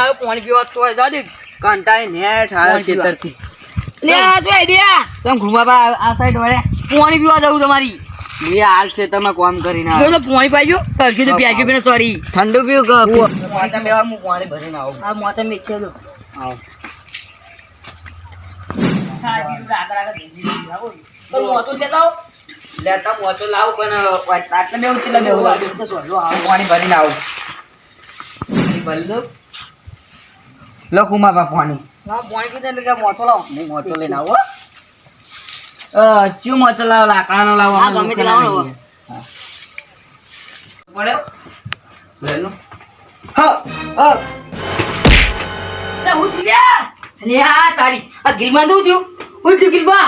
આવ્યો પાણી પીવા તો જા દે કંટાળી નેઠ આવ્યો ખેતરથી. લે આ જો આઈડિયા ચમ ઘુમાબા આ સાઈડ વળે પાણી પીવા જવું તમારી. મેં હાલ છે તમે કોમ કરીને જો તો પાણી પાજો કરશું તો પ્યાજો પીને સોરી. ઠંડુ પીવું કે હું પાણી ભરીને આવું. આ મોતે મેં છે તો આવો. લેતા મોટો લાવું પણ આટલે બેવું ચેટલા બેવું પાણી ભરીને આવું. પાણી ભરી દઉં લો પાણી. હા પાણી પીતા એટલે કે લાવો. હું મોટો લઈને આવો ચિયો મોટો લાવો? લાકડાનો લાવો હા, ગમે તે લાવો. પડ્યો? લઈ લો. હા હા. હું છું લ્યા તારી. આ ગિલમાં દઉં છું હું છું ગિલબા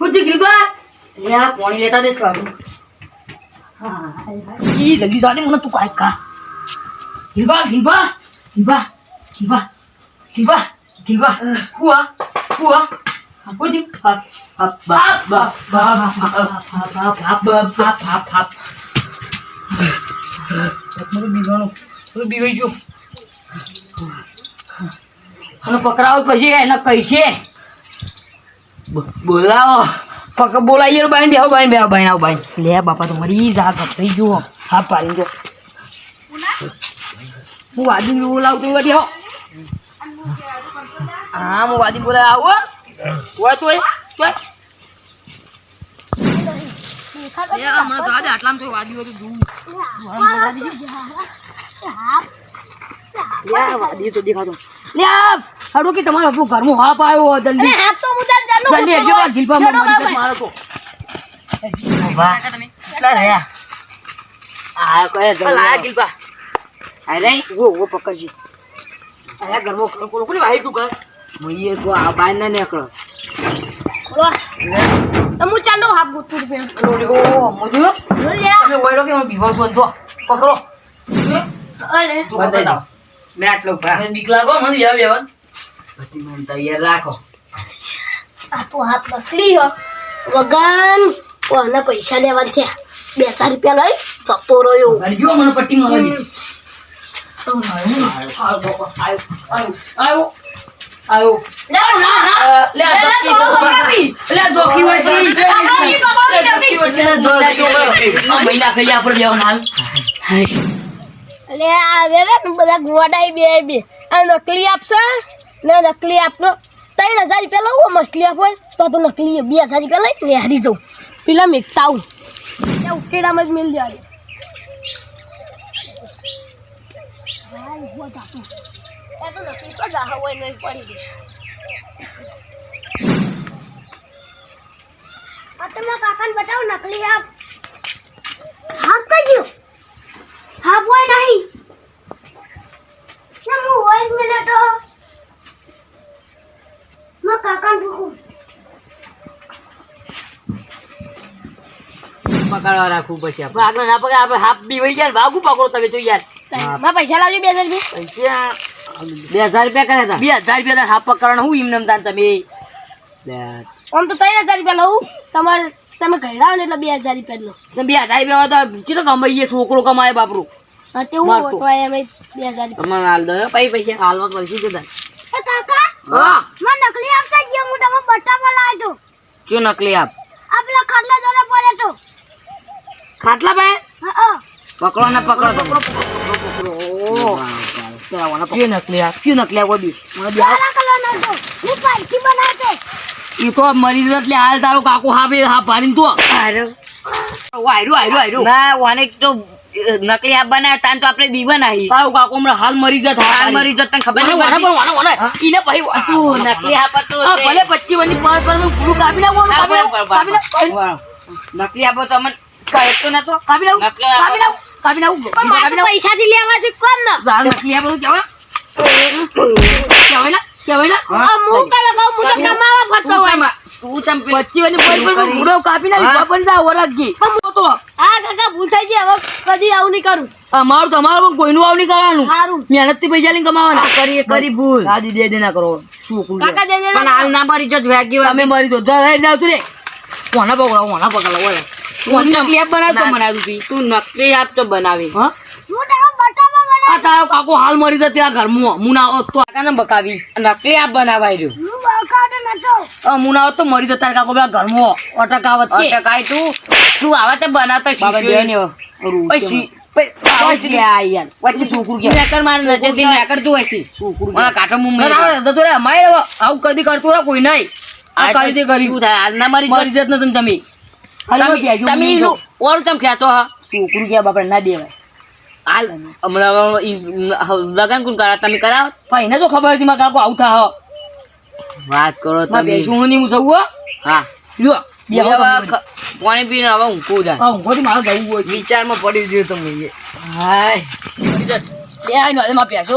હું છું ગિલબા લે આ પાણી લેતા દે સ્વામી હા ઈ જલ્દી જાને મને તું કાંઈ કા ગિલબા ગિલબા ગિલબા ગિલબા ગિલબા ગિલબા હુઆ હુઆ હું છું હા હા બા બા બા બા બા બા બા બા બા બા મને બીવાનું મને બીવાઈ ગયો અને પકડાવો પછી એને કહીશે બોલાવો. પક બોલાઈએ બાઈને બેહો બાઈને બેહો બાઈને આવો બાઈને. લે બાપા તો મરી જા થઈ ગયો હા પાડી ગયો હું વાદી બોલાવતો હોય બેહો. હા હું વાદી બોલા આવો હોય તો હોય તોય. લે, હમણાં તો આજે આટલામાં તો વાદી તો જોવું. વાદી તો દેખાતો. લે હાડો કે તમારો આપણું ઘરમાં હાપ આવ્યો જલ્દી. જલ્દી એજો બા ગિલબા માં મારો તો કેટલા રહ્યા? આ કહે લાયા ગિલબા અરે વો વો પકડજી. અરે ગરમો કોણ કોણ ભાઈ તું કર. મઈએ કો આ બાય ના નીકળો. તમુ ચાલો હાફ ગુતુ રૂપે લોડી ગો મોજો તમે ઓયરો કે બીવો છો? જો પકડો. અરે. મેચ લો બા બીકલા ગો મને યાર વ્યવન બધી મન તૈયાર રાખો. આ તો હાથ બસલી હો. વગન કોને પૈસા લેવા થયા? બે ચાર રૂપિયા લઈ જતો રહ્યો. એટલે આવે ને બધા ગોડાઈ બે બે. નકલી આપશે? ને નકલી આપનો. ત્રણ હજાર રૂપિયા લઉં મસ્ત હોય તો તો નકલી બે હજાર રૂપિયા લઈને હારી જાઉં. પેલા મેકતા આવું ઉકેડામાં જ મેળ જાય કાકાને બતાવો નકલી આપ હાફ થઈ હાફ હોય નહીં. શું હોય તો? પકડવા રાખવું પછી આપણે. આગળ ના પકડ આપણે હાફ બી વહી જાય ભાગું પકડો તમે તો યાર. મારા પૈસા લાવજો બે હજાર રૂપિયા. બે હજાર રૂપિયા કર્યા હતા. બે હજાર રૂપિયા હાફ પકડવાનું હું એમને તાન તમે? આમ તો ત્રણ હજાર રૂપિયા લઉં. તમારે તમે ઘરે ને એટલે બે હજાર રૂપિયા લો. બે હજાર રૂપિયા તો ચેટલો કમાઈએ છોકરો કમાય બાપરું? તેવું તો એમ બે હજાર રૂપિયા. હાલ દો પછી પૈસા. હાલવા પડશે કાકા? હા. નકલી આપ છે જે હું તમે બટ્ટા પર લાવ્યો શું નકલી આપ? આપલા ખાટલા જોડે પડ્યો તો ખાટલા બે પકડો ને પકડો પકડો પકડો નકલી આપ? શું નકલી આપ? બી. મને બી હું પાર્ટી બનાવ્યો એ તો મરી તો નકલી આપ બનાવ્યા તાન તો આપણે બી બનાવી. તારો કાકો હમણાં હાલ મરી જત હાલ મરી જત તને ખબર નહીં? પણ વાના વાના. ઈને પછી તું નકલી આપ હા ભલે પચી વની પાંચ પર મેં પૂરું કાપી નાખવાનું કાપી કાપી નકલી આપો તો અમને કહેતો નતો. કાપી નાખ આપો કાપી નાખ કાપી નાખ. પણ મારે લેવા છે કોમ ન? જાણ નકલી આ બધું કેવા કહેવાય ના કહેવાય ના આ હું કરે મુ તો કમાવા ફરતો હોય. તું તમ પે- વની પર પર પૂરો કાપી નાખ બાપન જા વરગી તો હા કાકા ભૂલ થઈ ગઈ હવે કદી આવું નહીં કરું. અમારું તમારું કોઈનું આવું નહીં કરવાનું. સારું મહેનતથી પૈસા લઈને કમાવાના. કરી કરી ભૂલ. દાદી દે દે ના કરો. શું કાકા દે દે પણ હાલ ના મરી જત વેગી તમે મરી જા જાવ તું રે કોના પકડો કોના પકડો ઓય તું નકલી એપ બનાવ તો બનાવ્યું તું. તું નકલી એપ તો બનાવી. હા? હું તારો બટાકા બનાવી. આ તારો કાકો હાલ મરી જાય ત્યાં ઘરમાં. હું ના હોત તો આકાને બકાવી. નકલી આપ બનાવાઈ રહ્યું. હું તો મરી જતા કાકો પેલા ઘરમાં અટકાવત કે. અટકાય તું. તું આવા તે બનાવતો શીશો બે ને ના લગન કુન કરા તમે. કરાવો એને શું ખબર હતી કાકો આવું થા વાત કરો તમે. શું હું નહીં હું. જવું હા લ્યો પાણી પીને હવે ઊંઘું જાય હા ઊંઘોથી મારે જવું હોય. વિચારમાં પડી ગયો તમે હાય. બે આઈને હવે માં બેસો